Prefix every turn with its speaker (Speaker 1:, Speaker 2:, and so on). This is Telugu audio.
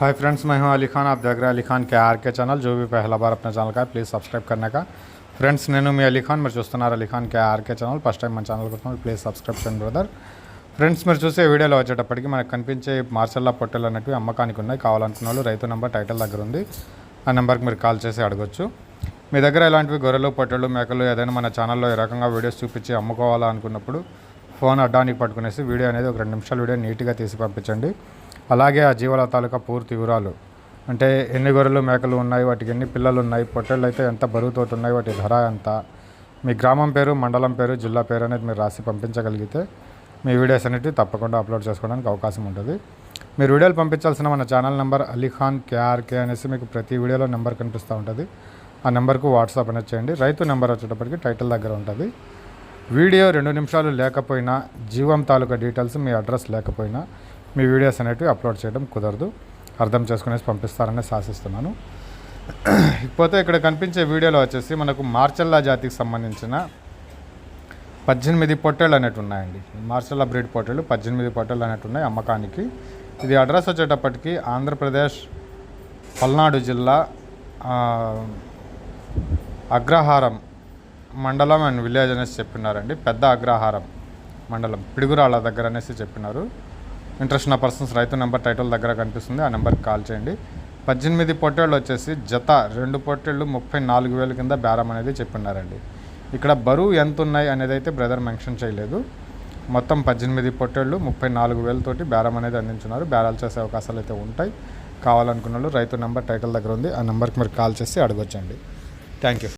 Speaker 1: हाय फ्रेंड्स मैं हूं अली खान आप देख रहे हैं अली खान के आर के चैनल जो भी पहला बार अपने ఛానల్ का है ప్లీజ్ సబ్స్క్రైబ్ करने का ఫ్రెండ్స్ నేను మీ అలీ ఖాన్ మీరు చూస్తున్నారు Ali Khan K R K channel first time మన ఛానల్ కోసం ప్లీజ్ సబ్స్క్రైబ్ చేయండి బ్రదర్ ఫ్రెండ్స్ మీరు చూసే వీడియోలో వచ్చేటప్పటికి మనకు కనిపించే మార్షల్లా పొట్టెలు అనేటివి అమ్మకానికి ఉన్నాయి కావాలనుకున్న వాళ్ళు రైతు నెంబర్ టైటిల్ దగ్గర ఉంది ఆ నెంబర్కి మీరు కాల్ చేసి అడగొచ్చు మీ దగ్గర ఇలాంటివి గొర్రెలు పొట్టెలు మేకలు ఏదైనా మన ఛానల్లో ఈ రకంగా వీడియోస్ చూపించి అమ్ముకోవాలా అనుకున్నప్పుడు ఫోన్ అడ్డానికి పట్టుకునేసి వీడియో అనేది ఒక రెండు నిమిషాల వీడియో నీట్గా తీసి పంపించండి అలాగే ఆ జీవాల తాలూకా పూర్తి వివరాలు. అంటే ఎన్ని గొర్రెలు మేకలు ఉన్నాయి వాటికి ఎన్ని పిల్లలు ఉన్నాయి పొట్టెళ్ళు అయితే ఎంత బరువుతో ఉన్నాయి వాటి ధర ఎంత మీ గ్రామం పేరు మండలం పేరు జిల్లా పేరు అనేది మీరు రాసి పంపించగలిగితే మీ వీడియోస్ అనేవి తప్పకుండా అప్లోడ్ చేసుకోవడానికి అవకాశం ఉంటుంది. మీరు వీడియోలు పంపించాల్సిన మన ఛానల్ నెంబర్ అలీఖాన్ కేఆర్కే అనేసి మీకు ప్రతి వీడియోలో నెంబర్ కనిపిస్తూ ఉంటుంది. ఆ నెంబర్కు వాట్సాప్ అనేది చేయండి. రైతు నెంబర్ వచ్చేటప్పటికి టైటిల్ దగ్గర ఉంటుంది. వీడియో రెండు నిమిషాలు లేకపోయినా జీవం తాలూకా డీటెయిల్స్ మీ అడ్రస్ లేకపోయినా మీ వీడియోస్ అనేటివి అప్లోడ్ చేయడం కుదరదు. అర్థం చేసుకునేసి పంపిస్తారని శాసిస్తున్నాను. ఇకపోతే ఇక్కడ కనిపించే వీడియోలో వచ్చేసి మనకు మార్చల్లా జాతికి సంబంధించిన పద్దెనిమిది పొట్టేళ్ళు అనేవి ఉన్నాయండి. మార్చల్లా బ్రీడ్ పొట్టేళ్ళు పద్దెనిమిది పొట్టేళ్ళు అనేవి ఉన్నాయి అమ్మకానికి. ఇది అడ్రస్ వచ్చేటప్పటికి ఆంధ్రప్రదేశ్ పల్నాడు జిల్లా అగ్రహారం మండలం అండ్ విలేజ్ అనేసి చెప్పినారండి. పెద్ద అగ్రహారం మండలం పిడుగురాళ్ళ దగ్గర అనేసి చెప్పినారు. ఇంట్రెస్ట్ ఉన్న పర్సన్స్ రైతు నెంబర్ టైటిల్ దగ్గర కనిపిస్తుంది. ఆ నెంబర్కి కాల్ చేయండి. పద్దెనిమిది పొట్టేళ్ళు వచ్చేసి జత రెండు పొట్టేళ్ళు ముప్పై నాలుగు వేల కింద బేరం అనేది చెప్పినారండి ఇక్కడ బరువు ఎంత ఉన్నాయి అనేది అయితే బ్రదర్ మెన్షన్ చేయలేదు. మొత్తం పద్దెనిమిది పొట్టేళ్ళు ముప్పై నాలుగు వేలతోటి బేరం అనేది అందించున్నారు. బేరాలు చేసే అవకాశాలు అయితే ఉంటాయి. కావాలనుకున్న రైతు నెంబర్ టైటిల్ దగ్గర ఉంది. ఆ నెంబర్కి మీరు కాల్ చేసి అడగొచ్చండి. Thank you